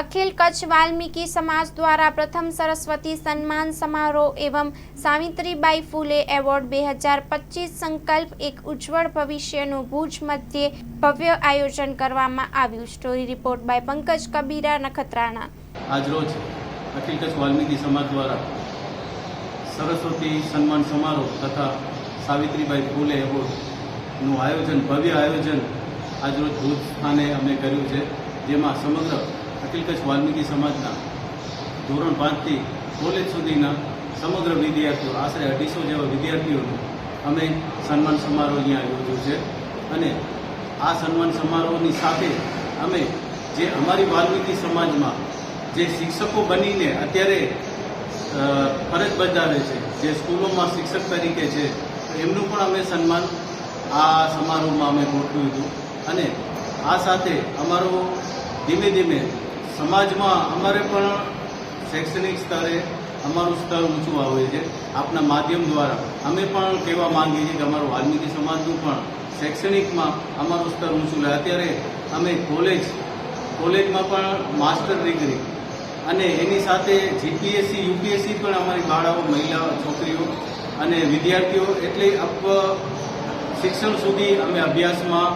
અખિલ કચ્છ વાલ્મીકી સમાજ દ્વારા પ્રથમ સરસ્વતી સન્માન સમારોહ એવં સાવિત્રીબાઈ ફૂલે એવોર્ડ બે હજાર પચીસ સંકલ્પ એક ઉજ્જવળ ભવિષ્યનું ભુજ મધ્યે ભવ્ય આયોજન કરવામાં આવ્યું. Story report by Pankaj Kabira, Nakhatrana. આજરોજ અખિલ કચ્છ વાલ્મીકી સમાજ દ્વારા સરસ્વતી સન્માન સમારોહ તથા સાવિત્રીબાઈ ફૂલે એવોર્ડનું આયોજન, ભવ્ય આયોજન આજરોજ ભુજ સ્થાને અમે કર્યું છે, જેમાં સમગ્ર અખિલ કચ્છ વાલ્મીકી સમાજના ધોરણ પાંચથી કોલેજ સુધીના સમગ્ર વિદ્યાર્થીઓ, આશરે અઢીસો જેવા વિદ્યાર્થીઓનું અમે સન્માન સમારોહ અહીંયા યોજ્યો છે. અને આ સન્માન સમારોહની સાથે અમે જે અમારી વાલ્મીકી સમાજમાં જે શિક્ષકો બનીને અત્યારે ફરજ બજાવે છે, જે સ્કૂલોમાં શિક્ષક તરીકે છે, એમનું પણ અમે સન્માન આ સમારોહમાં અમે ગોઠવ્યું હતું. અને આ સાથે અમારો ધીમે ધીમે સમાજમાં અમારે પણ શૈક્ષણિક સ્તરે અમારું સ્તર ઊંચું આવે છે આપના માધ્યમ દ્વારા અમે પણ કહેવા માંગીએ છીએ કે અમારું વાલ્મીકી સમાજનું પણ શૈક્ષણિકમાં અમારું સ્તર ઊંચું લે અત્યારે અમે કોલેજ, કોલેજમાં પણ માસ્ટર ડિગ્રી અને એની સાથે જીપીએસસી, યુપીએસસી પણ અમારી બાળાઓ, મહિલાઓ, છોકરીઓ અને વિદ્યાર્થીઓ એટલે અપ શિક્ષણ સુધી અમે અભ્યાસમાં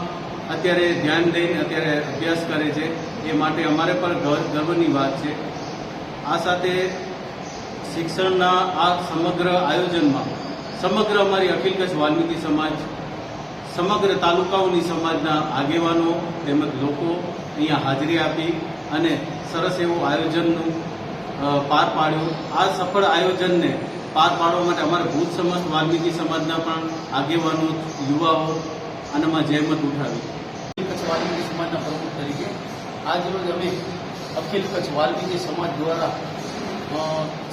અત્યારે ધ્યાન દઈને અત્યારે અભ્યાસ કરે છે. એ માટે અમારે પણ ગર્વની વાત છે. આ સાથે શિક્ષણના આ સમગ્ર આયોજનમાં, સમગ્ર અમારી અખિલ કચ્છ વાલ્મીકી સમાજ, સમગ્ર તાલુકાઓની સમાજના આગેવાનો તેમજ લોકો અહીંયા હાજરી આપી અને સરસ એવું આયોજનનું પાર પાડ્યું. આ સફળ આયોજનને પાર પાડવા માટે અમારા ભૂત સમસ્ત વાલ્મીકી સમાજના પણ આગેવાનો, યુવાઓ આનામાં જહેમત ઉઠાવી કચ્છ વાલ્મીકી સમાજના પ્રમુખ તરીકે આજરોજ અમે અખિલ કચ્છ વાલ્મીકી સમાજ દ્વારા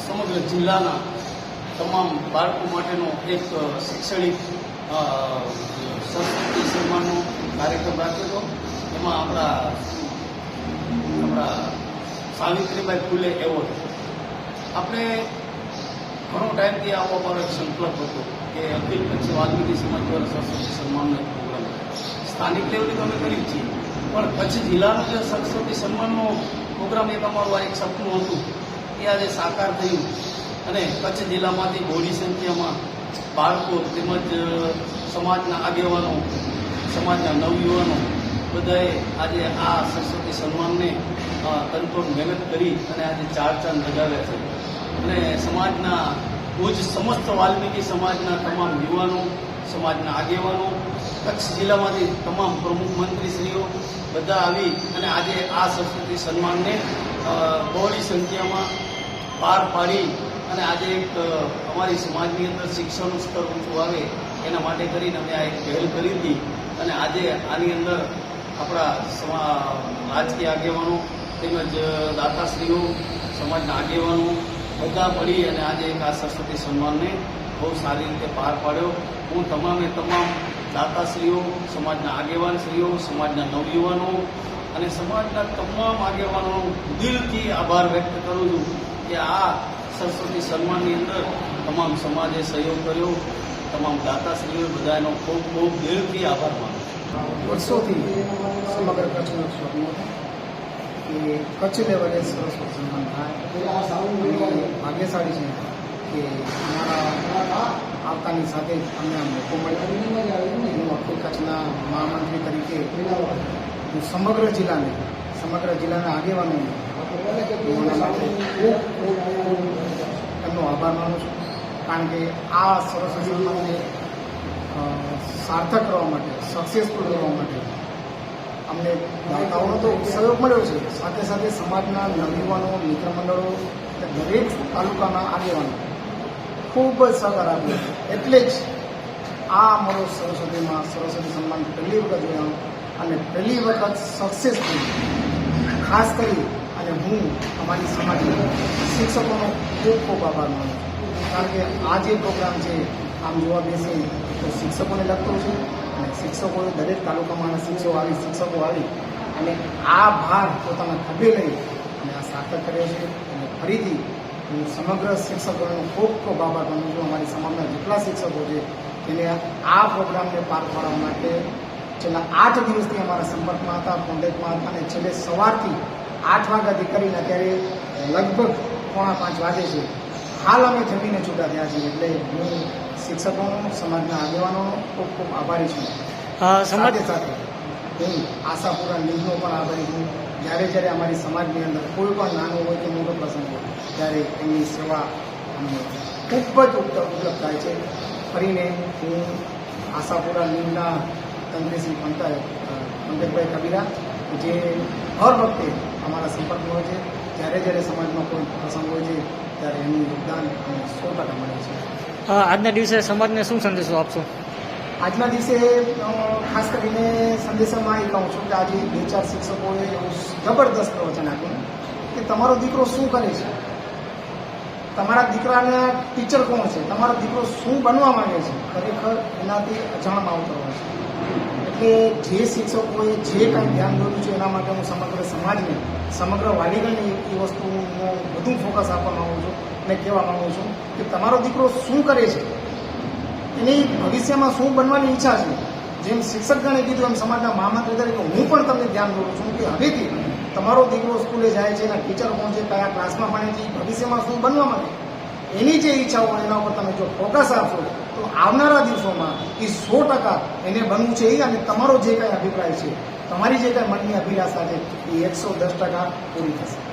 સમગ્ર જિલ્લાના તમામ બાળકો માટેનો એક શૈક્ષણિક સંસ્કૃતિ સન્માનનો કાર્યક્રમ રાખ્યો હતો. એમાં આપણા આપણા સાવિત્રીબાઈ ફૂલે એવોર્ડ આપણે ઘણો ટાઈમથી આવો અમારો એક સંકલ્પ હતો કે અખિલ કચ્છ વાલ્મીકી સમાજ દ્વારા સરસ્વતી સન્માનનો એક પ્રોગ્રામ સ્થાનિક લેવલે તો અમે કરી છીએ. પણ કચ્છ જિલ્લાનો જે સંસ્કૃતિ સન્માનનો પ્રોગ્રામ એક અમારું આ એક સપનું હતું, એ આજે સાકાર થયું. અને કચ્છ જિલ્લામાંથી બહોળી સંખ્યામાં બાળકો તેમજ સમાજના આગેવાનો, સમાજના નવયુવાનો બધાએ આજે આ સરસ્વતી સન્માનને તનતોડ મહેનત કરી અને આજે ચાર ચાંદ લગાવ્યા છે. અને સમાજના ભુજ સમસ્ત વાલ્મીકી સમાજના તમામ યુવાનો, સમાજના આગેવાનો, કચ્છ જિલ્લામાંથી તમામ પ્રમુખ મંત્રીશ્રીઓ બધા આવી અને આજે આ સંસ્કૃતિ સન્માનને બહોળી સંખ્યામાં પાર પાડી અને આજે એક અમારી સમાજની અંદર શિક્ષણનું સ્તર ઊંચું આવે એના માટે કરીને અમે આ એક પહેલ કરી હતી. અને આજે આની અંદર આપણા સમા, રાજકીય આગેવાનો તેમજ દાતાશ્રીઓ, સમાજના આગેવાનો બધા મળી અને આજે એક આ સરસ્વતી સન્માનને બહુ સારી રીતે પાર પાડ્યો. હું તમામે તમામ દાતાશ્રીઓ, સમાજના આગેવાનશ્રીઓ, સમાજના નવયુવાનો અને સમાજના તમામ આગેવાનોનો દિલથી આભાર વ્યક્ત કરું છું કે આ સરસ્વતી સન્માનની અંદર તમામ સમાજે સહયોગ કર્યો. તમામ દાતાશ્રીઓએ બધાનો ખૂબ ખૂબ દિલથી આભાર માનું વર્ષોથી સમગ્ર કચ્છનો સ્વપ્ન કે કચ્છ લેવલે સરસ્વતી સન્માન થાય. અને ભાગ્યશાળી છે કે અમારા આવતાની સાથે જ અમને આ મોકો મળ્યો. હું અખિલ કચ્છના મહામંત્રી તરીકે સમગ્ર જિલ્લાને સમગ્ર જિલ્લાના આગેવાનોને એના એમનો આભાર માનું છું. કારણ કે આ સરસ અ, સાર્થક કરવા માટે સક્સેસફુલ કરવા માટે અમને દાતાઓનો તો સહયોગ મળ્યો છે. સાથે સાથે સમાજના નવયુવાનો મિત્ર મંડળો અને દરેક તાલુકાના આગેવાનો ખૂબ જ સહકાર આપ્યો એટલે જ આ અમારો સરસ્વતીમાં સરસ્વતી સન્માન પહેલી વખત જોયા અને પહેલી વખત સક્સેસફુલ ખાસ કરી અને હું અમારી સમાજના શિક્ષકોનો ખૂબ ખૂબ આભાર માનું છું. કારણ કે આ જે પ્રોગ્રામ છે, આમ જોવા બેસે તો શિક્ષકોને લગતો છે અને શિક્ષકોએ દરેક તાલુકામાં શિક્ષકો આવી શિક્ષકો આવી અને આ ભાર પોતાના ખભે લઈ અને આ સાર્થક કર્યો છે અને ફરીથી હું સમગ્ર શિક્ષકોનો ખૂબ ખૂબ આભાર માનું છું અમારી સમાજના જેટલા શિક્ષકો છે તેને આ પ્રોગ્રામને પાર પાડવા માટે છેલ્લા આઠ દિવસથી અમારા સંપર્કમાં હતા કોન્ટેક્ટમાં હતા અને છેલ્લે સવારથી આઠ વાગ્યાથી કરીને અત્યારે લગભગ પોણા પાંચ વાગે છે. હાલ અમે જમીને છૂટા થયા છીએ એટલે હું શિક્ષકોનો સમાજના આગેવાનોનો ખૂબ ખૂબ આભારી છું. સાથે સાથે હું આશાપુરા લીગનો પણ આભારી છું. જ્યારે જ્યારે અમારી સમાજની અંદર કોઈ પણ નાનો હોય કે મોટો પ્રસંગ હોય, ત્યારે એમની સેવા અમને ખૂબ જ ઉપલબ્ધ થાય છે. ફરીને હું આશાપુરા લીમના તંત્રી શ્રી પંકજ પંકજભાઈ કબીરા, જે હર વખતે અમારા સંપર્કમાં હોય છે. જ્યારે જ્યારે સમાજમાં કોઈ પ્રસંગ હોય છે, ત્યારે એમનું યોગદાન સો ટકા મળે છે. આજના દિવસે સમાજને શું સંદેશો આપશો? આજના દિવસે ખાસ કરીને સંદેશામાં એ કહું છું કે આજે બે ચાર શિક્ષકોએ એવું જબરદસ્ત પ્રવચન આપ્યું કે તમારો દીકરો શું કરે છે? તમારા દીકરાના ટીચર કોણ છે? તમારો દીકરો શું બનવા માંગે છે? ખરેખર એનાથી અજાણમાં આવતો હોય છે. એટલે જે શિક્ષકોએ જે કાંઈ ધ્યાન દોર્યું છે, એના માટે હું સમગ્ર સમાજને, સમગ્ર વાલીગણને એ વસ્તુ હું વધુ ફોકસ આપવા માગું છું અને કહેવા માગું છું કે તમારો દીકરો શું કરે છે? એની ભવિષ્યમાં શું બનવાની ઈચ્છા છે? જેમ શિક્ષકગણે કીધું, એમ સમાજના મહામંત્રી તરીકે હું પણ તમને ધ્યાન દોરું છું કે હવેથી તમારો દીકરો સ્કૂલે જાય છે, એના ટીચર કોણ છે કયા ક્લાસમાં ભણે છે ભવિષ્યમાં શું બનવા માંગે એની જે ઈચ્છાઓ એના ઉપર તમે જો ફોકસ આપશો, તો આવનારા દિવસોમાં એ સો ટકા એને બનવું છે એ અને તમારો જે કાંઈ અભિપ્રાય છે, તમારી જે કાંઈ મનની અભિલાષા છે, એ એકસો દસ ટકા પૂરી થશે.